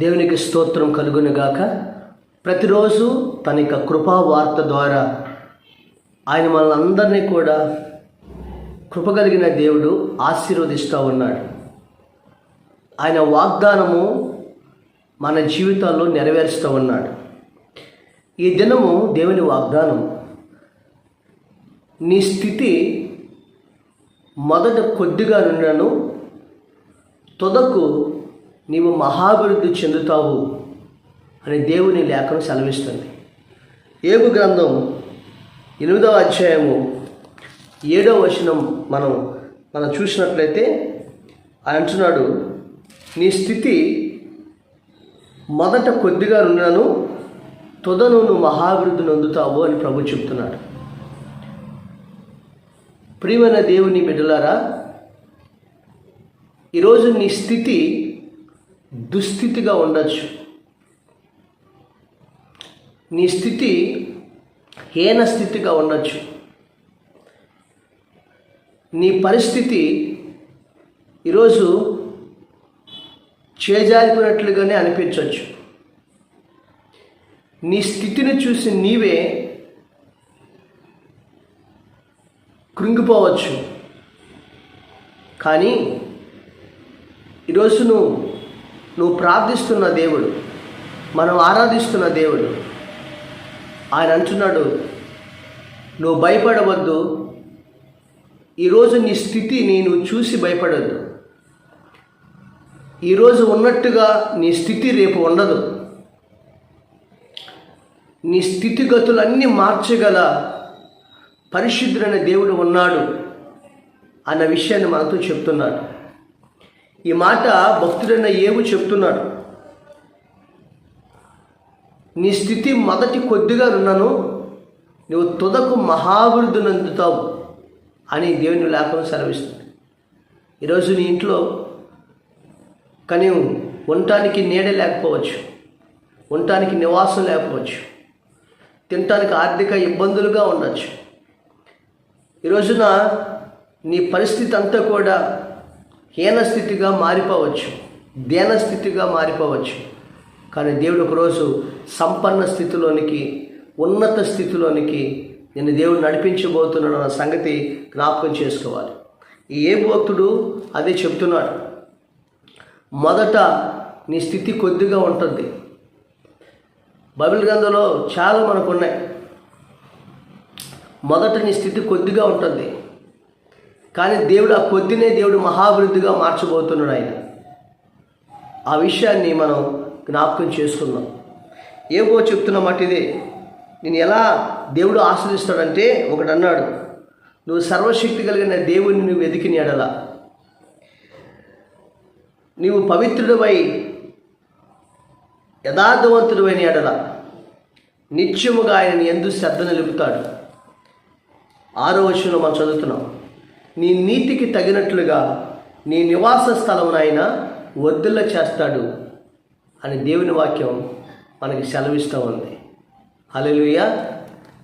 దేవునికి స్తోత్రం కలుగునుగాక. ప్రతిరోజు తన యొక్క కృపా వార్త ద్వారా ఆయన మనల్ని అందరినీ కూడా కృప కలిగిన దేవుడు ఆశీర్వదిస్తూ ఉన్నాడు. ఆయన వాగ్దానము మన జీవితాల్లో నెరవేరుస్తూ ఉన్నాడు. ఈ దినము దేవుని వాగ్దానం నీ స్థితి మొదట కొద్దిగా నుండను తొదకు నీవు మహాభివృద్ధి చెందుతావు అని దేవుని లేఖను సెలవిస్తుంది. ఏబు గ్రంథం ఎనిమిదవ అధ్యాయము ఏడవ వచనం మనం మనం చూసినట్లయితే ఆయన అంటున్నాడు నీ స్థితి మొదట కొద్దిగా ఉండను తుదను నువ్వు మహాభివృద్ధి నొందుతావు అని ప్రభు చెప్తున్నాడు. ప్రియమైన దేవుని బిడ్డలారా ఈరోజు నీ స్థితి దుస్థితిగా ఉండొచ్చు. నీ స్థితి హీన స్థితిగా ఉండొచ్చు. నీ పరిస్థితి ఈరోజు చేజారిపోయినట్లుగానే అనిపించవచ్చు నీ స్థితిని చూసి నీవే కృంగిపోవచ్చు. కానీ ఈరోజు నువ్వు నువ్వు ప్రార్థిస్తున్న దేవుడు. మనం ఆరాధిస్తున్న దేవుడు. ఆయన అంటున్నాడు నువ్వు భయపడవద్దు. ఈరోజు నీ స్థితి నేను చూసి భయపడద్దు. ఈరోజు ఉన్నట్టుగా నీ స్థితి రేపు ఉండదు. నీ స్థితిగతులన్నీ మార్చగల పరిశుద్ధులైన దేవుడు ఉన్నాడు అన్న విషయాన్ని మనతో చెప్తున్నాడు. ఈ మాట భక్తుడైన ఏవు చెప్తున్నాడు. నీ స్థితి మొదటి కొద్దిగా ఉన్నాను నువ్వు తుదకు మహాభివృద్ధి నందుతావు అని దేవుని లేఖను సెలవిస్తుంది. ఈరోజు నీ ఇంట్లో కానీ ఉండటానికి నీడ లేకపోవచ్చు. ఉండటానికి నివాసం లేకపోవచ్చు. తినటానికి ఆర్థిక ఇబ్బందులుగా ఉండొచ్చు. ఈ రోజున నీ పరిస్థితి అంతా కూడా హీన స్థితిగా మారిపోవచ్చు దేనస్థితిగా మారిపోవచ్చు. కానీ దేవుడు ఒకరోజు సంపన్న స్థితిలోనికి ఉన్నత స్థితిలోనికి నేను దేవుడు నడిపించబోతున్నాడు అన్న సంగతి జ్ఞాపకం చేసుకోవాలి. ఈ ఏ భక్తుడు అదే చెప్తున్నాడు. మొదట నీ స్థితి కొద్దిగా ఉంటుంది. బైబిల్ గ్రంథంలో చాలా మనకు ఉన్నాయి. మొదట నీ స్థితి కొద్దిగా ఉంటుంది. కానీ దేవుడు ఆ కొద్దినే దేవుడు మహాభివృద్ధిగా మార్చబోతున్నాడు ఆయన. ఆ విషయాన్ని మనం జ్ఞాపకం చేసుకుందాం. ఏవో చెప్తున్నమాట ఇదే. నేను ఎలా దేవుడు ఆశ్రదిస్తాడంటే ఒకడు అన్నాడు నువ్వు సర్వశక్తి కలిగిన దేవుడిని నువ్వు వెతికిన ఎడల. నీవు పవిత్రుడివై యథార్థవంతుడివైన ఎడల. నిత్యముగా ఆయన ఎందు శ్రద్ధ నిలుపుతాడు. ఆరో వచనంలో మనం చదువుతున్నాం. నీ నీతికి తగినట్లుగా నీ నివాస స్థలం ఆయన చేస్తాడు అని దేవుని వాక్యం మనకి సెలవిస్తూ ఉంది. అలెలుయ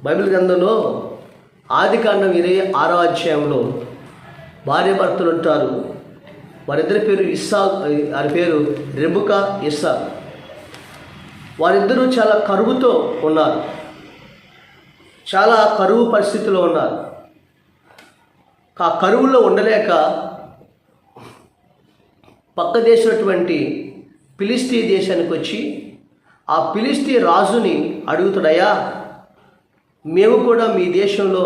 బైబిల్ గ్రంథంలో ఆది కాండం ఇరవై ఆరో అధ్యాయంలో భార్య భర్తలు ఉంటారు. వారిద్దరి పేరు ఇస్సా వారి పేరు రెబుక ఇస్సా. వారిద్దరూ చాలా కరువుతో ఉన్నారు. చాలా కరువు పరిస్థితిలో ఉన్నారు. ఆ కరువులో ఉండలేక పక్క దేశమైనటువంటి పిలిస్తీ దేశానికి వచ్చి ఆ పిలిస్తీ రాజుని అడుగుతాడయ్యా మేము కూడా మీ దేశంలో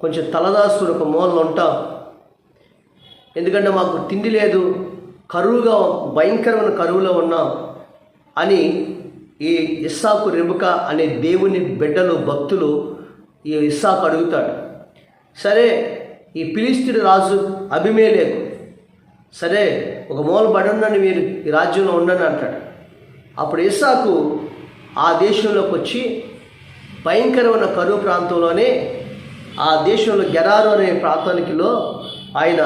కొంచెం తలదాస్తులు ఒక మూలన ఉంటాం. ఎందుకంటే మాకు తిండి లేదు కరువుగా భయంకరమైన కరువులో ఉన్నాం అని ఈ ఇస్సాకు రెబుక అనే దేవుని బిడ్డలు భక్తులు ఈ ఇస్సాకు అడుగుతాడు సరే ఈ పిలిస్తుడు రాజు అభిమేలేకు సరే ఒక మూల పడుండని మీరు ఈ రాజ్యంలో ఉండండి అంటాడు. అప్పుడు ఇస్సాకు ఆ దేశంలోకి వచ్చి భయంకరమైన కరువు ప్రాంతంలోనే ఆ దేశంలో గెరారు అనే ప్రాంతానికిలో ఆయన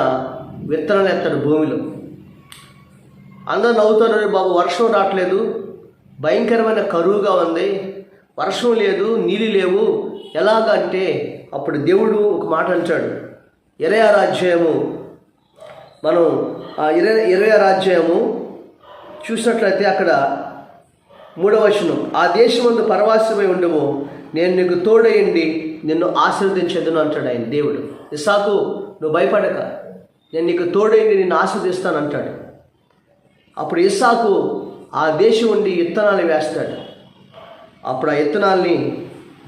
విత్తనాలు ఎత్తాడు భూమిలో. అందరూ నవ్వుతారు బాబు వర్షం రావట్లేదు భయంకరమైన కరువుగా ఉంది వర్షం లేదు నీళ్ళు లేవు ఎలాగంటే అప్పుడు దేవుడు ఒక మాట అంటాడు. ఇరవై ఆరు అధ్యాయము మనం ఆ ఇరవై ఇరవై ఆరు అధ్యాయము చూసినట్లయితే అక్కడ మూడవ వచనం ఆ దేశమందు పరవాసమై ఉండము. నేను నీకు తోడయండి నిన్ను ఆశీర్వదించదును అంటాడు ఆయన దేవుడు. ఇసాకు నువ్వు భయపడక. నేను నీకు తోడయండి నిన్ను ఆశీర్దిస్తాను అంటాడు. అప్పుడు ఇసాకు ఆ దేశం ఉండి విత్తనాలు వేస్తాడు. అప్పుడు ఆ విత్తనాల్ని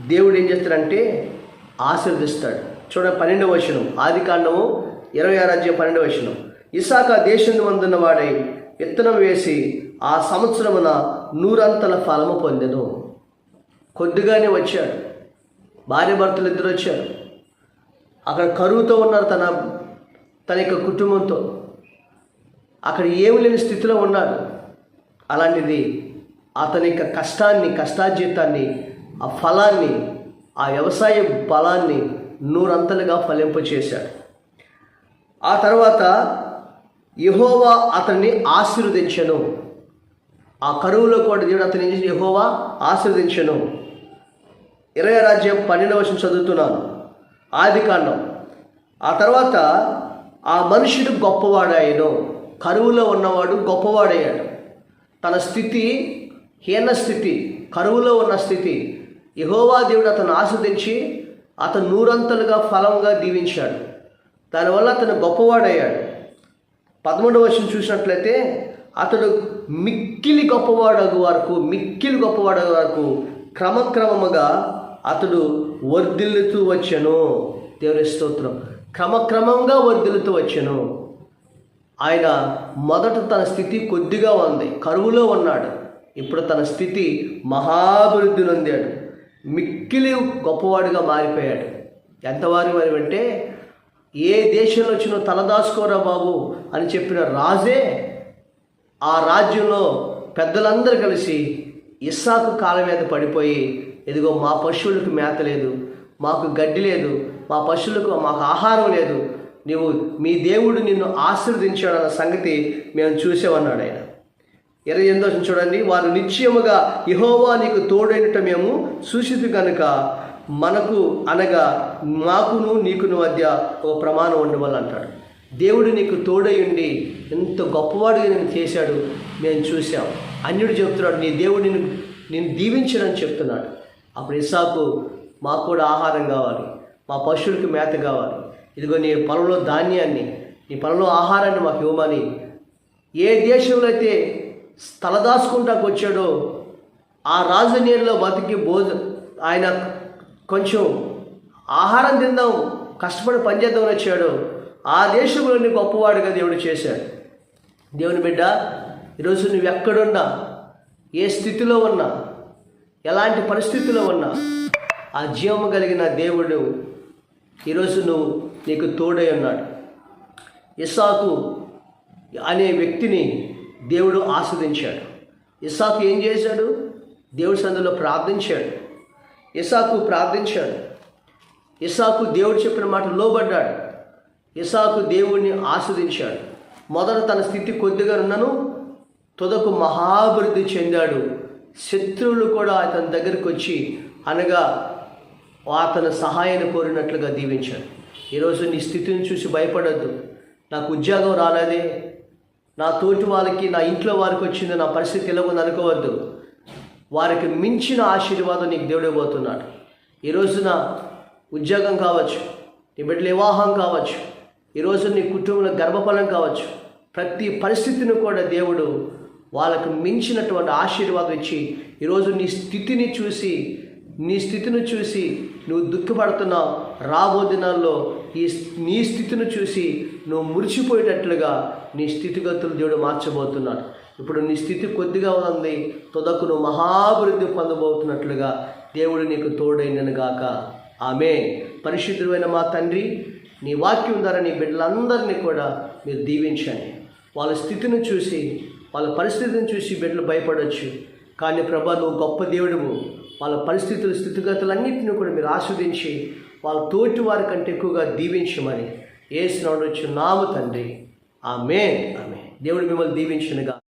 దేవుడు ఏం చేస్తాడంటే ఆశీర్దిస్తాడు చూడ పన్నెండవ వచనం. ఆది కాండము ఇరవై ఆరాధ్యం పన్నెండవ వచనం. ఇసాక దేశం వందున్న వాడై విత్తనం వేసి ఆ సంవత్సరమున నూరంతల ఫలము పొందెను. కొద్దిగానే వచ్చాడు. భార్య భర్తలు ఇద్దరు వచ్చారు. అక్కడ కరువుతో ఉన్నారు తన తన యొక్క కుటుంబంతో. అక్కడ ఏమి లేని స్థితిలో ఉన్నాడు. అలాంటిది అతని యొక్క కష్టాన్ని కష్టార్జితాన్ని ఆ ఫలాన్ని ఆ వ్యవసాయ బలాన్ని నూరంతలుగా ఫలింపచేశాడు ఆ తర్వాత యహోవా అతన్ని ఆశీర్వదించను. ఆ కరువులో కూడా దేవుడు అతని యహోవా ఆశీర్వదించను. ఇరవై రాజ్యం పన్నెండవ వర్షం చదువుతున్నాను. ఆది కాండం. ఆ తర్వాత ఆ మనుషుడు గొప్పవాడాయను కరువులో ఉన్నవాడు గొప్పవాడయ్యాడు. తన స్థితి హీన స్థితి కరువులో ఉన్న స్థితి. యహోవా దేవుడు అతను ఆస్వాదించి అతను నూరంతలుగా ఫలంగా దీవించాడు. దానివల్ల అతను గొప్పవాడయ్యాడు. పదమూడవ వర్షం చూసినట్లయితే అతడు మిక్కిలి గొప్పవాడగు వరకు మిక్కిలి గొప్పవాడగు వరకు క్రమక్రమముగా అతడు వర్ధిల్లుతూ వచ్చాను. దేవుని స్తోత్రం. క్రమక్రమంగా వర్ధిల్లుతూ వచ్చాను. ఆయన మొదట తన స్థితి కొద్దిగా ఉంది. కరువులో ఉన్నాడు. ఇప్పుడు తన స్థితి మహాభివృద్ధి నొందాడు. మిక్కిలి గొప్పవాడుగా మారిపోయాడు. ఎంతవారు మరి అంటే ఏ దేశంలో వచ్చినో తలదాచుకోరా బాబు అని చెప్పిన రాజే ఆ రాజ్యంలో పెద్దలందరూ కలిసి ఇస్సాకు కాలం మీద పడిపోయి ఇదిగో మా పశువులకు మేత లేదు మాకు గడ్డి లేదు మా పశువులకు మాకు ఆహారం లేదు నీవు మీ దేవుడు నిన్ను ఆశీర్వదించాడన్న సంగతి మేము చూసామన్నాడు ఆయన. ఇరవై ఎనిమిదో చూడండి. వారు నిశ్చయముగా యహోవా నీకు తోడైనట మేము సూచితు కనుక మనకు అనగా మాకును నీకును మధ్య ఓ ప్రమాణం ఉండవల్ల అంటాడు దేవుడు నీకు తోడై ఉండి ఎంత గొప్పవాడుగా నేను చేశాడు మేము చూసాం అన్యుడు చెప్తున్నాడు నీ దేవుడు నిన్ను నేను దీవించడని చెప్తున్నాడు. అప్పుడు ఇసాకు మాకు కూడా ఆహారం కావాలి. మా పశువులకు మేత కావాలి. ఇదిగో నీ పొలంలో ధాన్యాన్ని నీ పొలంలో ఆహారాన్ని మాకు ఇవ్వమని ఏ దేశంలో అయితే తలదాచుకుంటాకు వచ్చాడో ఆ రాజనీయంలో బతికి భోజ ఆయన కొంచెం ఆహారం తిందాం కష్టపడి పనిచేద్దామని వచ్చాడు ఆ దేశంలోని గొప్పవాడుగా దేవుడు చేశాడు. దేవుని బిడ్డ ఈరోజు నువ్వు ఎక్కడున్నా ఏ స్థితిలో ఉన్నా ఎలాంటి పరిస్థితిలో ఉన్నా ఆ జీవము కలిగిన దేవుడు ఈరోజు నువ్వు నీకు తోడై ఉన్నాడు. ఇసాకు అనే వ్యక్తిని దేవుడు ఆస్వాదించాడు. ఇస్సాకు ఏం చేశాడు? దేవుడి సందులో ప్రార్థించాడు. ఇసాకు ప్రార్థించాడు. ఇసాకు దేవుడు చెప్పిన మాట లోబడ్డాడు. ఇసాకు దేవుడిని ఆస్వాదించాడు. మొదట తన స్థితి కొద్దిగా ఉన్నను తుదకు మహాభివృద్ధి చెందాడు. శత్రువులు కూడా అతని దగ్గరికి వచ్చి అనగా అతను సహాయాన్ని కోరినట్లుగా దీవించాడు ఈరోజు నీ స్థితిని చూసి భయపడద్దు. నాకు ఉద్యోగం రాలేదే నా తోటి వాళ్ళకి నా ఇంట్లో వారికి వచ్చింది నా పరిస్థితి ఎలా ఉంది అనుకోవద్దు. వారికి మించిన ఆశీర్వాదం నీకు దేవుడే పోతున్నాడు. ఈ రోజున ఉద్యోగం కావచ్చు నీ బిడ్డల వివాహం కావచ్చు ఈరోజు నీ కుటుంబంలో గర్భఫలం కావచ్చు ప్రతి పరిస్థితిని కూడా దేవుడు వాళ్ళకు మించినటువంటి ఆశీర్వాదం ఇచ్చి ఈరోజు నీ స్థితిని చూసి నీ స్థితిని చూసి నువ్వు దుఃఖపడుతున్నావు. రాబో దినాల్లో ఈ నీ స్థితిని చూసి నువ్వు మురిచిపోయేటట్లుగా నీ స్థితిగతులు దేవుడు మార్చబోతున్నాడు. ఇప్పుడు నీ స్థితి కొద్దిగా ఉంది. తుదకు నువ్వు మహాభివృద్ధి పొందబోతున్నట్లుగా దేవుడు నీకు తోడైనను గాక. ఆమె పరిశుద్ధుడైన మా తండ్రి నీ వాక్యం ద్వారా నీ బిడ్డలందరినీ కూడా మీరు దీవించండి. వాళ్ళ స్థితిని చూసి వాళ్ళ పరిస్థితిని చూసి బిడ్డలు భయపడవచ్చు కానీ ప్రభా నువ్వు గొప్ప దేవుడువు. వాళ్ళ పరిస్థితులు స్థితిగతులన్నింటినీ కూడా మీరు ఆస్వాదించి వాళ్ళ తోటి వారి కంటే ఎక్కువగా దీవించమని ఏసు నాడు నాము తండ్రి. ఆమె ఆమె దేవుడు మిమ్మల్ని దీవించునుగా.